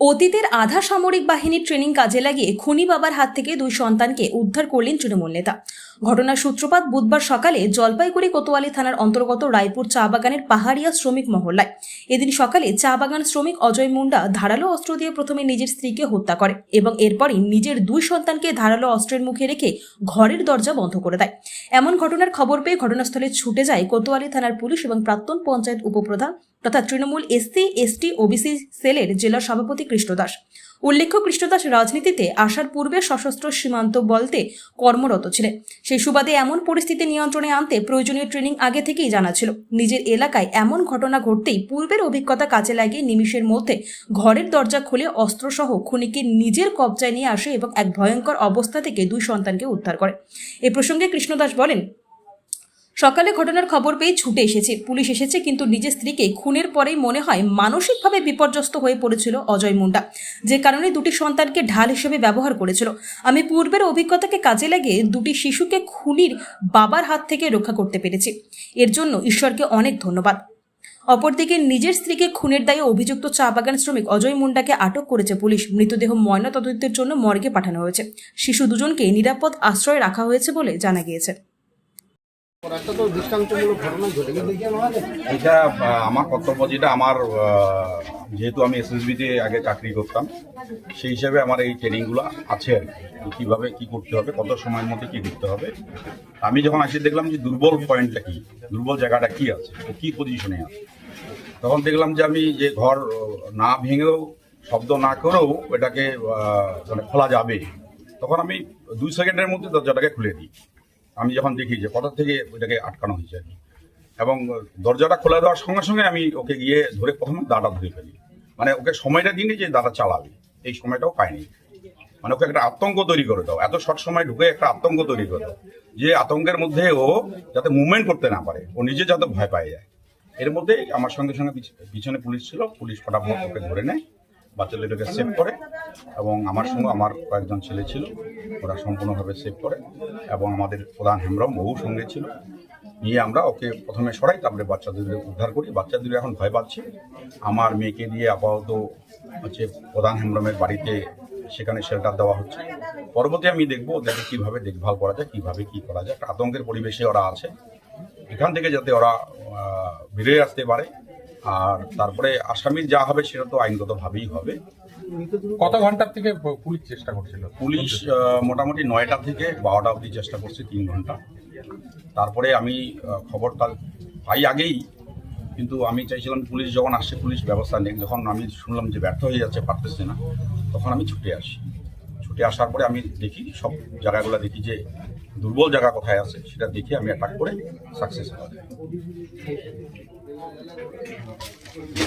অতীতের আধা সামরিক বাহিনীর ট্রেনিং কাজে লাগিয়ে খুনি বাবার হাত থেকে দুই সন্তানকে উদ্ধার করলেন তৃণমূল নেতা। ঘটনার সূত্রপাত বুধবার সকালে জলপাইগুড়ি কোতোয়ালি থানার অন্তর্গত রায়পুর চা বাগানের পাহাড়িয়া শ্রমিক মহল্লায়। এদিন সকালে চা বাগান শ্রমিক অজয় মুন্ডা ধারালো অস্ত্র দিয়ে প্রথমে নিজের স্ত্রীকে হত্যা করে এবং এরপরই নিজের দুই সন্তানকে ধারালো অস্ত্রের মুখে রেখে ঘরের দরজা বন্ধ করে দেয়। এমন ঘটনার খবর পেয়ে ঘটনাস্থলে ছুটে যায় কোতোয়ালি থানার পুলিশ এবং প্রাক্তন পঞ্চায়েত উপপ্রধান তথা তৃণমূল এসসি, এসটি, ওবিসি সেলের জেলা সভাপতি কৃষ্ণদাস উল্লেখ্য কৃষ্ণদাস রাজনীতিতে আসার পূর্বে সশস্ত্র সীমান্ত বলতে কর্মরত ছিলেন। সেই সুবাদে এমন পরিস্থিতি নিয়ন্ত্রণে আনতে প্রয়োজনীয় ট্রেনিং আগে থেকেই জানা ছিল। নিজের এলাকায় এমন ঘটনা ঘটতেই পূর্বের অভিজ্ঞতা কাজে লাগিয়ে নিমিষের মধ্যে ঘরের দরজা খুলে অস্ত্রসহ খুনিকে নিজের কবজায় নিয়ে আসে এবং এক ভয়ঙ্কর অবস্থা থেকে দুই সন্তানকে উদ্ধার করে। এ প্রসঙ্গে কৃষ্ণদাস বলেন সকালে ঘটনার খবর পেয়ে ছুটে এসেছে। পুলিশ এসেছে, কিন্তু নিজের স্ত্রীকে খুনের পরেই মনে হয় মানসিকভাবে বিপর্যস্ত হয়ে পড়েছিল অজয় মুন্ডা। যে কারণে দুটি সন্তানকে ঢাল হিসেবে ব্যবহার করেছিল। আমি পূর্বের অভিজ্ঞতাকে কাজে লাগিয়ে দুটি শিশুকে খুনির বাবার হাত থেকে রক্ষা করতে পেরেছি। এর জন্য ঈশ্বরকে অনেক ধন্যবাদ। অপরদিকে নিজের স্ত্রীকে খুনের দায়ে অভিযুক্ত চা বাগান শ্রমিক অজয় মুন্ডাকে আটক করেছে পুলিশ। মৃতদেহ ময়না ময়নাতদন্তের জন্য মর্গে পাঠানো হয়েছে। শিশু দুজনকে নিরাপদ আশ্রয়ে রাখা হয়েছে বলে জানা গিয়েছে একটা তো দৃষ্টান্তমূলক ঘটনা ঘটে গেছে এটা আমার কর্তব্য যেটা, আমার যেহেতু আমি এসএসবিতে আগে চাকরি করতাম, সেই হিসাবে আমার এই ট্রেনিংগুলো আছে আর কি। কীভাবে কী করতে হবে, কত সময়ের মধ্যে কী করতে হবে? আমি যখন আসি, দেখলাম যে দুর্বল পয়েন্টটা কী, দুর্বল জায়গাটা কী আছে কী পজিশনে আছে। তখন দেখলাম যে আমি যে ঘর না ভেঙেও, শব্দ না করেও এটাকে মানে খোলা যাবে। তখন আমি দুই সেকেন্ডের মধ্যে দরজাটাকে খুলে দিই। আমি যখন দেখি যে কোথা থেকে ওইটাকে আটকানো হয়েছে। এবং দরজাটা খোলা দেওয়ার সঙ্গে সঙ্গে আমি ওকে গিয়ে ধরে প্রথমে দাদা ধরে ফেলি। মানে ওকে সময়টা দিনে যে দাদা চালাবে। এই সময়টাও পাইনি। মানে ওকে একটা আতঙ্ক তৈরি করে দাও। এত শর্ট সময় ঢুকে একটা আতঙ্ক তৈরি করে দাও যে আতঙ্কের মধ্যে ও যাতে মুভমেন্ট করতে না পারে। ও নিজে যাতে ভয় পায় যায়। এর মধ্যে আমার সঙ্গে সঙ্গে পিছনে পুলিশ ছিল। পুলিশ ফটাফট ওকে ধরে নেয়। বাচ্চা দুটোকে সেভ করে। এবং আমার সঙ্গে আমার কয়েকজন ছেলে ছিল। ওরা সম্পূর্ণভাবে সেভ করে এবং আমাদের প্রধান হেমব্রম বহু সঙ্গে ছিল। নিয়ে আমরা ওকে প্রথমে সরাই, তারপরে বাচ্চা দুটো উদ্ধার করি। বাচ্চা দুটো এখন ভয় পাচ্ছে। আমার মেয়েকে দিয়ে আপাতত হচ্ছে প্রধান হেমব্রমের বাড়িতে সেখানে শেল্টার দেওয়া হচ্ছে। পরবর্তী আমি দেখব ওদেরকে কীভাবে দেখভাল করা যায়, কীভাবে কী করা যায়। একটা আতঙ্কের পরিবেশে ওরা আছে। এখান থেকে যাতে ওরা বেরিয়ে আসতে পারে। আর তারপরে আসামির যা হবে সেটা তো আইনগতভাবেই হবে। কত ঘণ্টার থেকে পুলিশ চেষ্টা করছিল? পুলিশ মোটামুটি নয়টা থেকে বারোটা অবধি চেষ্টা করছে তিন ঘণ্টা। তারপরে আমি খবরটা পাই আগেই কিন্তু আমি চাইছিলাম পুলিশ যখন আসছে পুলিশ ব্যবস্থা নেই যখন আমি শুনলাম যে ব্যর্থ হয়ে যাচ্ছে পারতেছে না তখন আমি ছুটে আসি। ছুটে আসার পরে আমি দেখি সব জায়গাগুলো দেখি যে দুর্বল জায়গা কোথায় আছে সেটা দেখে আমি অ্যাটাক করে সাকসেস হয়